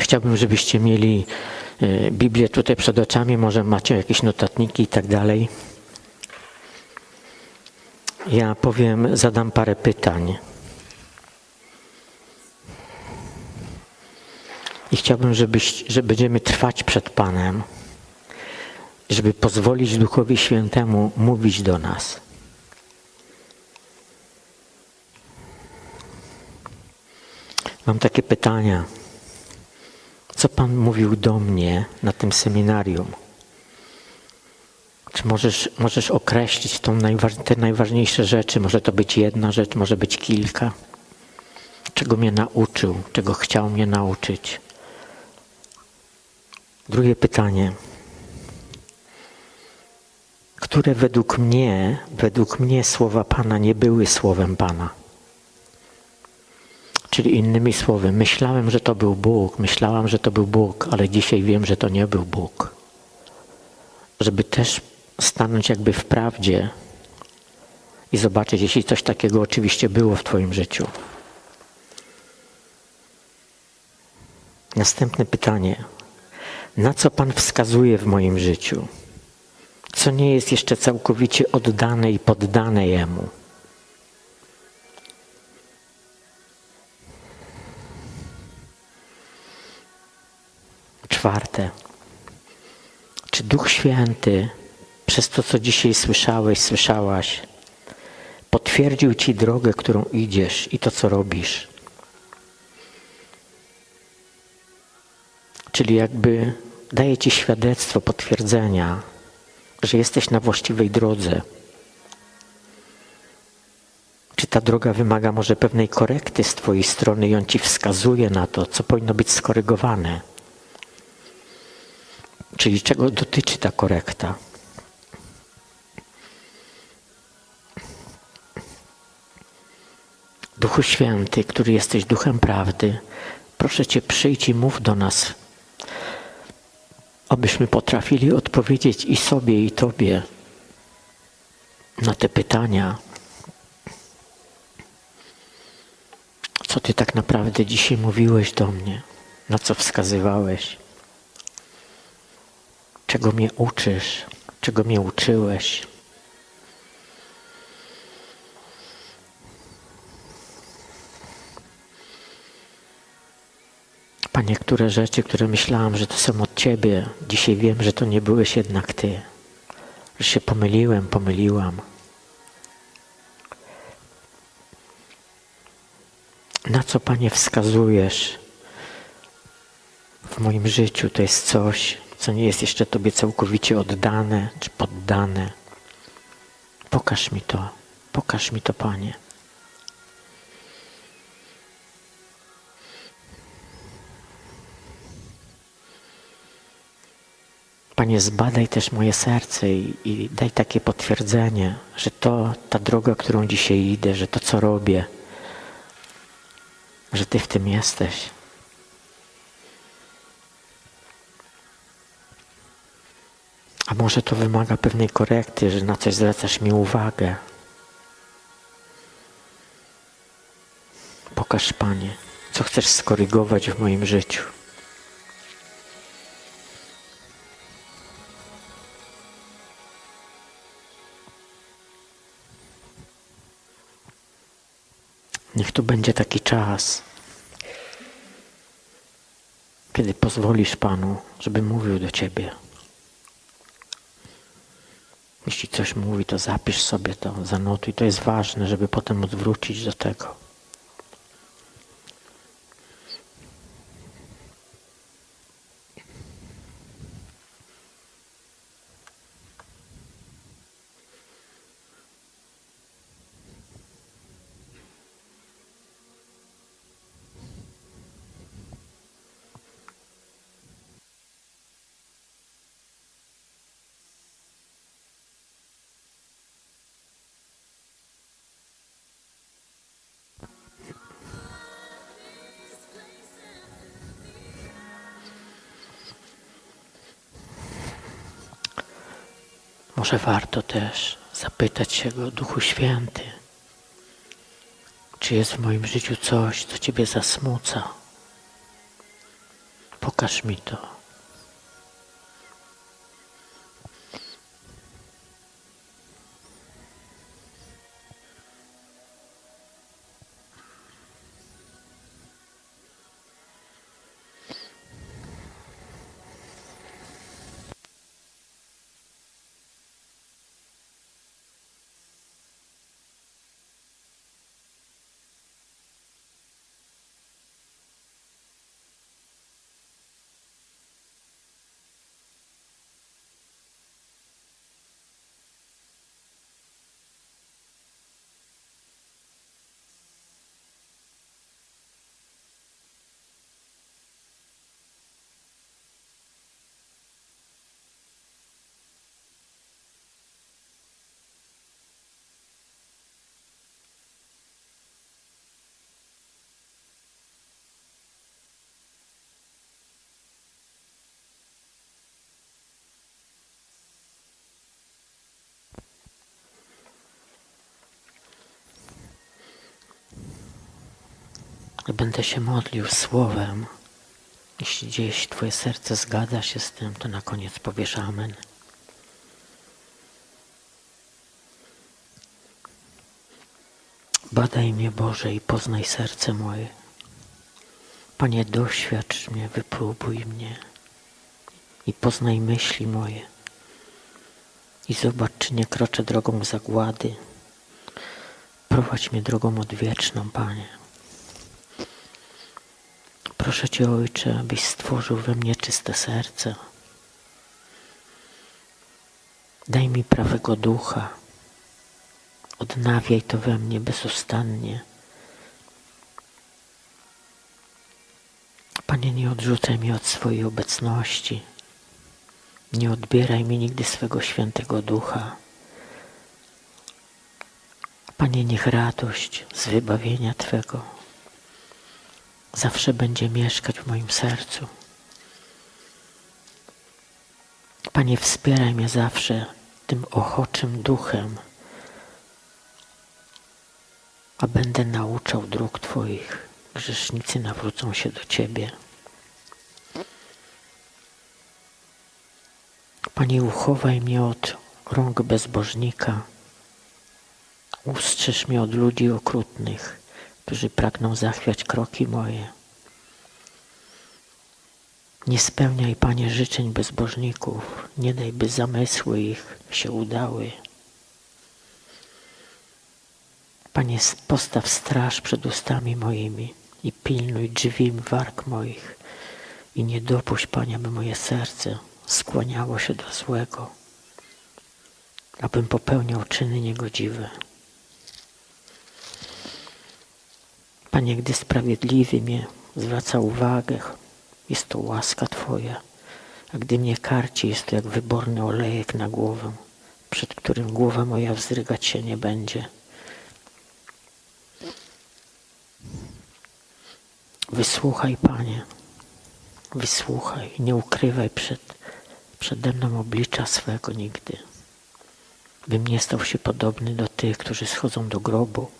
Chciałbym, żebyście mieli e, Biblię tutaj przed oczami, może macie jakieś notatniki i tak dalej. Ja powiem, zadam parę pytań. I chciałbym, żebyś, że będziemy trwać przed Panem, żeby pozwolić Duchowi Świętemu mówić do nas. Mam takie pytania. Co Pan mówił do mnie na tym seminarium? Czy możesz, możesz określić tą te najważniejsze rzeczy? Może to być jedna rzecz, może być kilka. Czego mnie nauczył, czego chciał mnie nauczyć? Drugie pytanie. Które według mnie, według mnie słowa Pana nie były słowem Pana? Czyli innymi słowy, myślałem, że to był Bóg, myślałam, że to był Bóg, ale dzisiaj wiem, że to nie był Bóg. Żeby też stanąć jakby w prawdzie i zobaczyć, jeśli coś takiego oczywiście było w Twoim życiu. Następne pytanie. Na co Pan wskazuje w moim życiu? Co nie jest jeszcze całkowicie oddane i poddane Jemu? Czwarte. Czy Duch Święty przez to, co dzisiaj słyszałeś, słyszałaś, potwierdził Ci drogę, którą idziesz i to, co robisz? Czyli jakby daje Ci świadectwo potwierdzenia, że jesteś na właściwej drodze. Czy ta droga wymaga może pewnej korekty z Twojej strony i on Ci wskazuje na to, co powinno być skorygowane? Czyli czego dotyczy ta korekta? Duchu Święty, który jesteś duchem prawdy, proszę Cię, przyjdź i mów do nas, abyśmy potrafili odpowiedzieć i sobie, i Tobie na te pytania. Co Ty tak naprawdę dzisiaj mówiłeś do mnie? Na co wskazywałeś? Czego mnie uczysz? Czego mnie uczyłeś? A niektóre rzeczy, które myślałam, że to są od Ciebie, dzisiaj wiem, że to nie byłeś jednak Ty. Że się pomyliłem, pomyliłam. Na co, Panie, wskazujesz w moim życiu? To jest coś, co nie jest jeszcze Tobie całkowicie oddane czy poddane. Pokaż mi to, pokaż mi to, Panie. Panie, zbadaj też moje serce i, i, daj takie potwierdzenie, że to, ta droga, którą dzisiaj idę, że to, co robię, że Ty w tym jesteś. A może to wymaga pewnej korekty, że na coś zwracasz mi uwagę. Pokaż, Panie, co chcesz skorygować w moim życiu. Niech to będzie taki czas, kiedy pozwolisz Panu, żeby mówił do Ciebie. Jeśli coś mówi, to zapisz sobie to, zanotuj. To jest ważne, żeby potem móc wrócić do tego. Może warto też zapytać się Go, Duchu Święty, czy jest w moim życiu coś, co Ciebie zasmuca? Pokaż mi to. Będę się modlił słowem. Jeśli gdzieś Twoje serce zgadza się z tym, to na koniec powiesz Amen. Badaj mnie Boże i poznaj serce moje. Panie, doświadcz mnie, wypróbuj mnie i poznaj myśli moje. I zobacz, czy nie kroczę drogą zagłady. Prowadź mnie drogą odwieczną, Panie. Proszę Cię, Ojcze, abyś stworzył we mnie czyste serce. Daj mi prawego ducha. Odnawiaj to we mnie bezustannie. Panie, nie odrzucaj mnie od swojej obecności. Nie odbieraj mi nigdy swego świętego ducha. Panie, niech radość z wybawienia Twego zawsze będzie mieszkać w moim sercu. Panie, wspieraj mnie zawsze tym ochoczym duchem, a będę nauczał dróg Twoich. Grzesznicy nawrócą się do Ciebie. Panie, uchowaj mnie od rąk bezbożnika. Ustrzeż mnie od ludzi okrutnych, którzy pragną zachwiać kroki moje. Nie spełniaj, Panie, życzeń bezbożników. Nie daj, by zamysły ich się udały. Panie, postaw straż przed ustami moimi i pilnuj drzwi warg moich. I nie dopuść, Panie, by moje serce skłaniało się do złego, abym popełniał czyny niegodziwe. Panie, gdy sprawiedliwy mnie zwraca uwagę, jest to łaska Twoja, a gdy mnie karci, jest to jak wyborny olejek na głowę, przed którym głowa moja wzrygać się nie będzie. Wysłuchaj, Panie, wysłuchaj, nie ukrywaj przed, przede mną oblicza swego nigdy, bym nie stał się podobny do tych, którzy schodzą do grobu.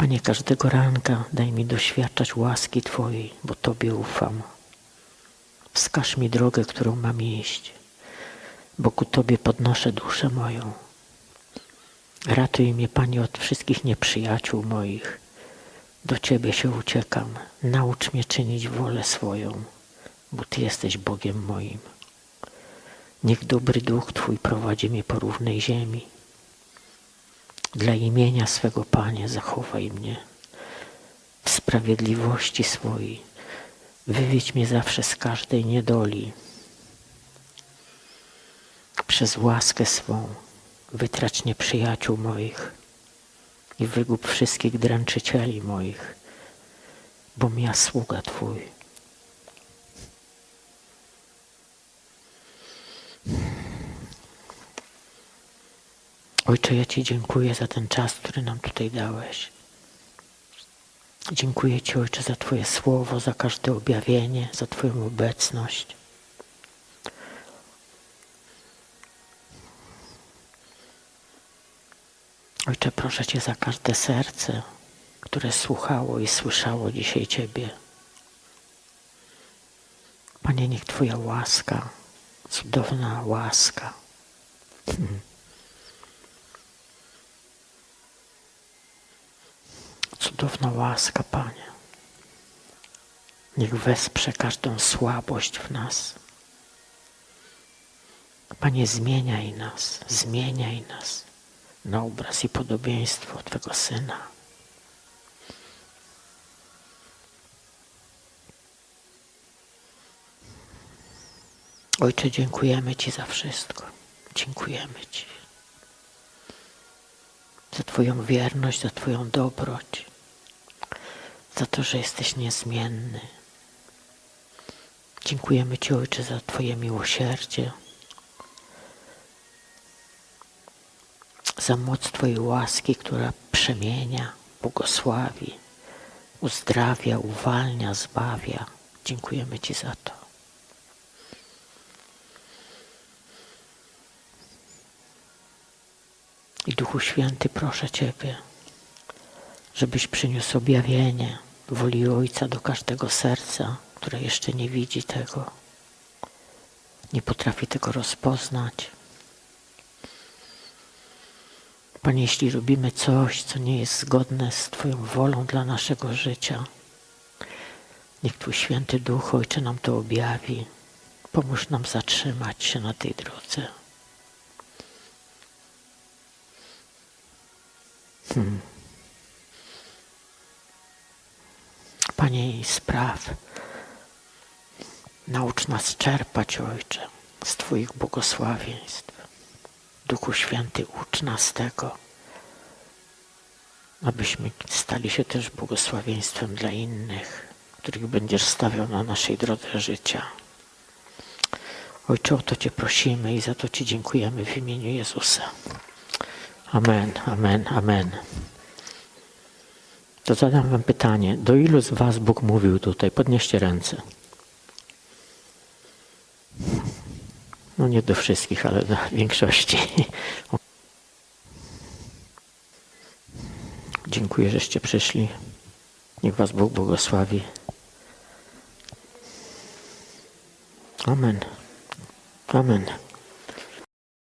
Panie, każdego ranka daj mi doświadczać łaski Twojej, bo Tobie ufam. Wskaż mi drogę, którą mam iść, bo ku Tobie podnoszę duszę moją. Ratuj mnie, Panie, od wszystkich nieprzyjaciół moich. Do Ciebie się uciekam. Naucz mnie czynić wolę swoją, bo Ty jesteś Bogiem moim. Niech dobry duch Twój prowadzi mnie po równej ziemi. Dla imienia swego Panie zachowaj mnie w sprawiedliwości swojej. Wywiedź mnie zawsze z każdej niedoli. Przez łaskę swą wytrać nieprzyjaciół moich i wygub wszystkich dręczycieli moich, bo ja sługa Twój. Ojcze, ja Ci dziękuję za ten czas, który nam tutaj dałeś. Dziękuję Ci, Ojcze, za Twoje słowo, za każde objawienie, za Twoją obecność. Ojcze, proszę Cię za każde serce, które słuchało i słyszało dzisiaj Ciebie. Panie, niech Twoja łaska, cudowna łaska, cudowna łaska, Panie, niech wesprze każdą słabość w nas. Panie, zmieniaj nas, zmieniaj nas na obraz i podobieństwo Twego Syna. Ojcze, dziękujemy Ci za wszystko. Dziękujemy Ci za Twoją wierność, za Twoją dobroć, za to, że jesteś niezmienny. Dziękujemy Ci, Ojcze, za Twoje miłosierdzie, za moc Twojej łaski, która przemienia, błogosławi, uzdrawia, uwalnia, zbawia. Dziękujemy Ci za to. I Duchu Święty, proszę Ciebie, żebyś przyniósł objawienie woli Ojca do każdego serca, które jeszcze nie widzi tego, nie potrafi tego rozpoznać. Panie, jeśli robimy coś, co nie jest zgodne z Twoją wolą dla naszego życia, niech Twój Święty Duch, Ojcze, nam to objawi. Pomóż nam zatrzymać się na tej drodze. Hmm. Panie, i spraw. Naucz nas czerpać, Ojcze, z Twoich błogosławieństw. Duchu Święty, ucz nas tego, abyśmy stali się też błogosławieństwem dla innych, których będziesz stawiał na naszej drodze życia. Ojcze, o to Cię prosimy i za to Ci dziękujemy w imieniu Jezusa. Amen, amen, amen. To zadam Wam pytanie. Do ilu z Was Bóg mówił tutaj? Podnieście ręce. No nie do wszystkich, ale do większości. Dziękuję, żeście przyszli. Niech Was Bóg błogosławi. Amen. Amen.